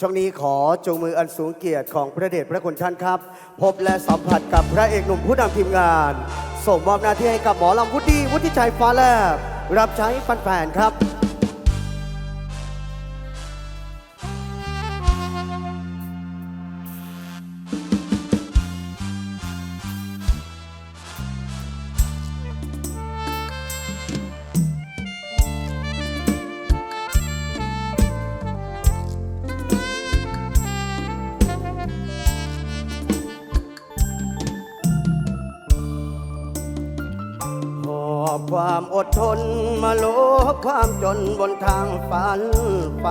ช่วงนี้ขอจงมืออันสูงเกียรติของพระเดชพระคุณท่านครับ พบและสัมผัสกับพระเอกหนุ่มผู้นำทีมงาน ส่งมอบหน้าที่ให้กับหมอลำวุฒิวุฒิชัยฟ้าแลบรับใช้แฟนๆครับ ความอดทนมาโลบความจนบนทางฝันไป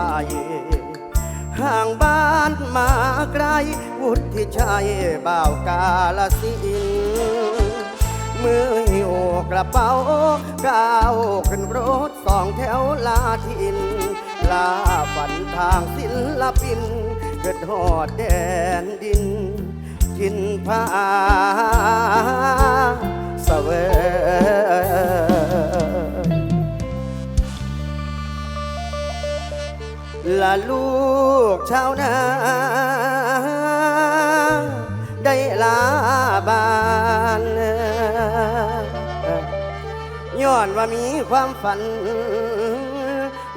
ห่างบ้านมาไกล วุฒิชัยบ่าวกาลสินมือหิวกระเป๋าก้าวขึ้นรถสองแถวลาทิน ลาฝันทางศิลปิน เกิดหอดแดนดิน กินผ้า เวละลูกชาวนาได้ลาบานย้อนว่ามีความฝัน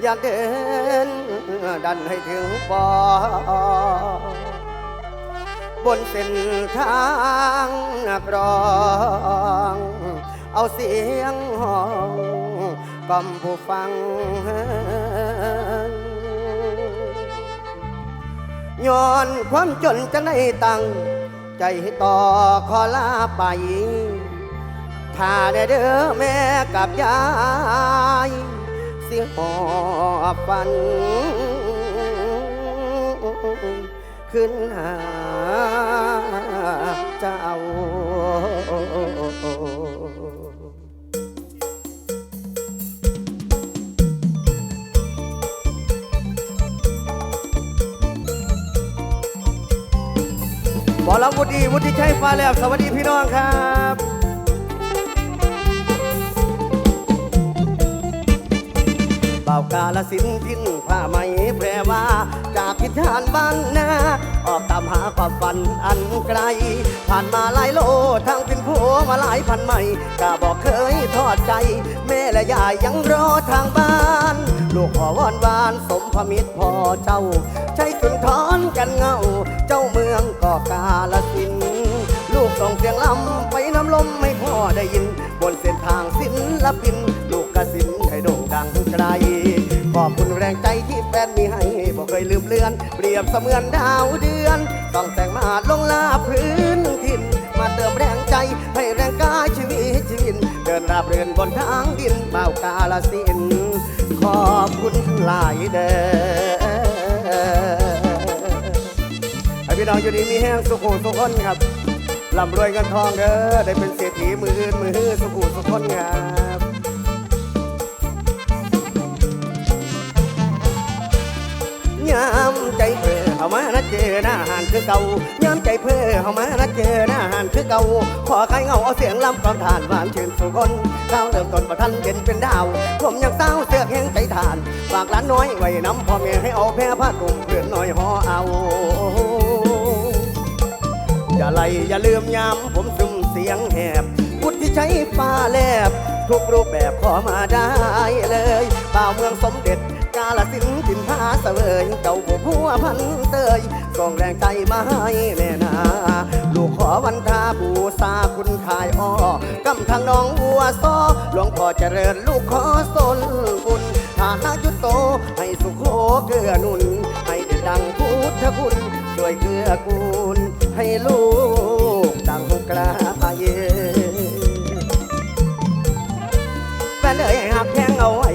อยากเดินดันให้ถึงปอ บนเส้นทางนักร้อง เอาเสียงห้องกล่อมผู้ฟังย้อนความจนจะได้ตัง ใจต่อขอลาไปถ้าได้เด้อแม่กับยาย เสียงหอบฟัน ขึ้นหา เจ้า หมอลำวุฒิวุฒิชัยฟ้าแลบสวัสดีพี่น้องครับเบากาลสินธุ์พินผ้าไหมแพรว่า จากพิธานบ้านนาออกตามหาความฝันอันไกล ผ่านมาหลายโลทางเป็นผัวมาหลายพันไม่กะบอกเคยทอดใจ แม่และยายยังรอทางบ้าน ลูกขอวอนวานสมพมิตรพ่อเจ้า ใช้สุนทรกันเงา เจ้าเมืองก็กาลสิน ลูกส่งเสียงลำไปน้ำลมไม่พ่อได้ยิน บนเส้นทางศิลปิน ลูกกสินให้โด่งดังไกลขอบคุณแรงใจ อนเปรียบเสมือนดาวเดือน ต้องแต่งมาลงลาพื้นถิ่น มาเติมแรงใจให้แรงกายชีวิตชีวิน เดินราบเรือนบนทางดินเบากาลสิน ขอบคุณหลายเด้อให้พี่น้องอยู่ดีมีแห้งสุขุสุขคนครับร่ำรวยเงินทองเด้อได้เป็นเศรษฐีมืออื่นมือสุขุสุขคนครับ ยามใจเพื่อเอามานะเจอหน้าหานคือเก่ายามใจเพื่อเอามานะเจอหน้าหานคือเก่าขอใครเงาเอาเสียงลำกองทานหวานชื่นสุคนข้าวเริ่มต้นประทันเป็นเป็นดาว ผมยังเศร้าเสือกแห้งใจทานฝากหลานน้อยไว้น้ำพ่อแม่ให้เอาแพ้ผ้ากลุ่มเพื่อนน้อยห่อเอาอย่าไล่อย่าลืมย้ำผมซุ่มเสียงแหบพุทธิชัยฟ้าแลบ ทุกรูปแบบขอมาได้เลยป่าวเมืองสมเด็จ กาลสินถิ่นพาเสวยเจ้าผู้พัวพันเตยส่งแรงใจมาให้แม่นาลูกขอวันทาบูซาคุณขายอ้อกำทางน้องวัวซอหลวงพ่อเจริญลูกขอสนบุญฐานะยุตโตให้สุขโขเกื้อนุน ให้ดีดังพุทธคุณช่วยเกื้อกูล ให้ลูกดังกลาเยแฟนเอ้ยหักแพงเอาไว้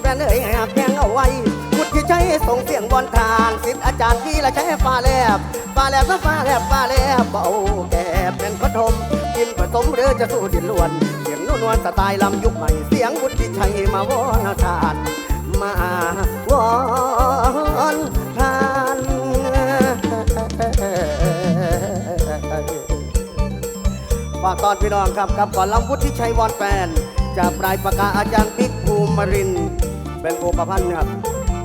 แฟนเอ้ยหักแพง ว้พุทธิชัยส่งเสียงบอลทานสิทธิอาจารย์ที่ละใช้ฟ้าแลบฟ้าแลบก็ฟ้าแลบฟ้าแลบเบาแก่เป็นพระทมกินผสมหรือจะสู้ดินล้วน เสียงนุ่นวลสไตล์ลำยุคใหม่ เสียงวุฒิชัยมาวอนทาน มาวอนทานฝากตอนพี่น้องครับกับก่อนลำวุฒิชัยวอนแฟนจากปลายปากกาอาจารย์บิ๊กภูมิรินทร์ เป็นโอประพันธ์ครับ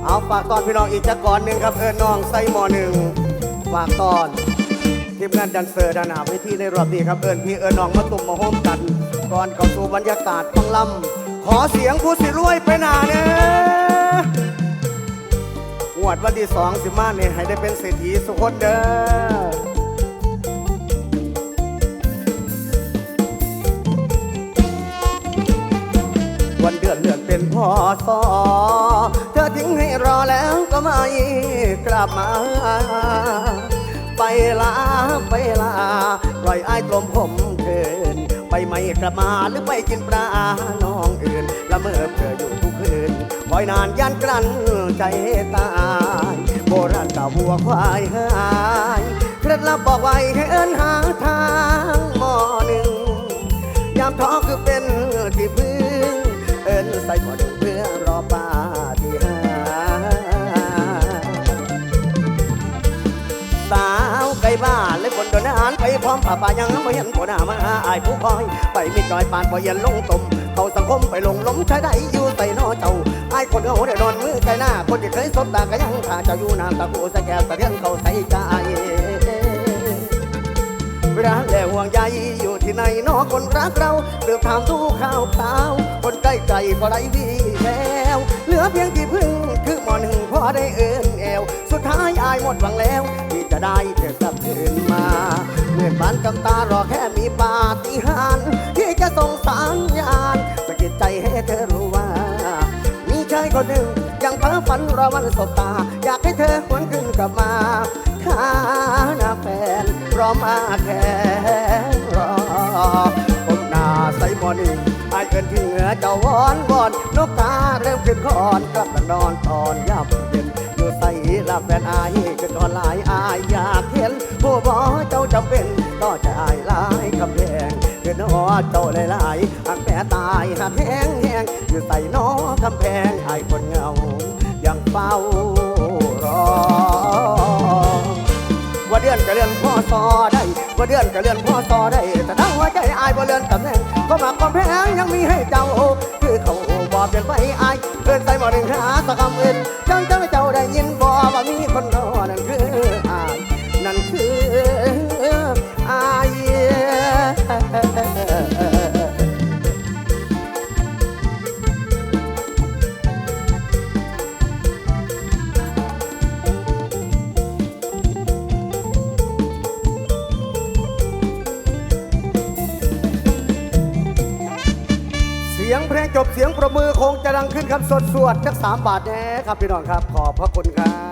เอาฝากตอนพี่น้องอีกจักก่อนหนึ่งครับ เอิญน้องไซมอหนึ่งฝากตอนทีมงานดันเซอร์ดานาเวทีในรอบนี้ครับเอิญพี่เอิญน้องมาตุ่มมาโฮมกัน ก่อนเข้าสู่บรรยากาศฟังลำขอเสียงผู้สิรวยไปหนาเนี่ยงวดวันที่สองสิมาเนี่ยให้ได้เป็นเศรษฐีสุขคนเด้อ วันเดือนเลื่อนเป็นพอสอเธอทิ้งให้รอแล้วก็ไม่กลับมา ไปลาไปลาปล่อยไอ้ายกลมผมเกินไปไม่กลับมาหรือไปกินปลาน้องอื่นละเมอเพื่ออยู่ทุกคืนคอยนานยันกลั้นใจตายโบราณกล่าววัวควายหายเคล็ดลับบอกไว้ให้เอินหาทางหมอหนึ่งยามท้อคือเป็นที่พึ่ง เอินใส่หมดเพื่อรอป้าที่หาสาวไก่บ้านและคนโดนอาหารไปพร้อมป่าป่ายังไม่เห็นคนหน้ามาหาอายผู้คอย ไปมิดจอยปานพอเย็นลงตมเขาสังคมไปลงล้มใช้ได้อยู่ใส่นอเจ้าอายคนเขาได้นอนมือไกลหน้า คนที่เคยสบตาก็ยังขาเจ้าอยู่น้ำตากูสะแกวสะเทียนเขาใส่ใจเวลาและห่วงใยอยู่ ที่ไหนนอคนรักเราเลือกถามทุกข่าวข่าว คนใกล้ไกลก็ได้วีแล้วเหลือเพียงที่พึ่งคือหมอหนึ่งพอได้เอินแอว สุดท้ายอายหมดหวังแล้ว ที่จะได้เธอกลับคืนมาเมื่อบ้านกำตารอแค่มีปาฏิหาริย์ที่จะส่งสารยานสะกิดใจให้เธอรู้ว่า มีชายคนหนึ่งยังเพ้อฝันรอวันสบตา อยากให้เธอหวนคืนกลับมาถ้าหน้าแฟนพรอมาแค่าใสหมอนี่ไอายเกินที่เหนือเจ้าวอนวอนนกตาเริ่มขึ้นคอนกลับมานอนตอนยับเย็นอยู่ใส่ลับแฟนอายขึ้นคอนหลายอายอยากเห็นผู้บอเจ้าจำเป็นต่อใจอายหลายคำแพงเกินอเจ้าหลายๆหักแม่ตายหักแห้งแห้งอยู่ใส่นอคำแพงไอายคนเงายังเฝ้ารอว่าเดือนก็เลื่อนพ่อซอได้ ว่าเดือนก็เลื่อนพ่อซอได้ แต่ทั้งหัวใจอายบ่เลื่อนตำแหน่งก็มาความแพงยังมีให้เจ้าคือเขาบอกเปลี่ยนไปอายเกินใจบ่ดึงหาสักคำอื่นจังจังให้เจ้าได้ยินบ่ว่ามีคน เพลงจบเสียงประมือคงจะดังขึ้นครับสดสวดจักสามบาทแน่ครับพี่น้องครับ ขอบพระคุณครับ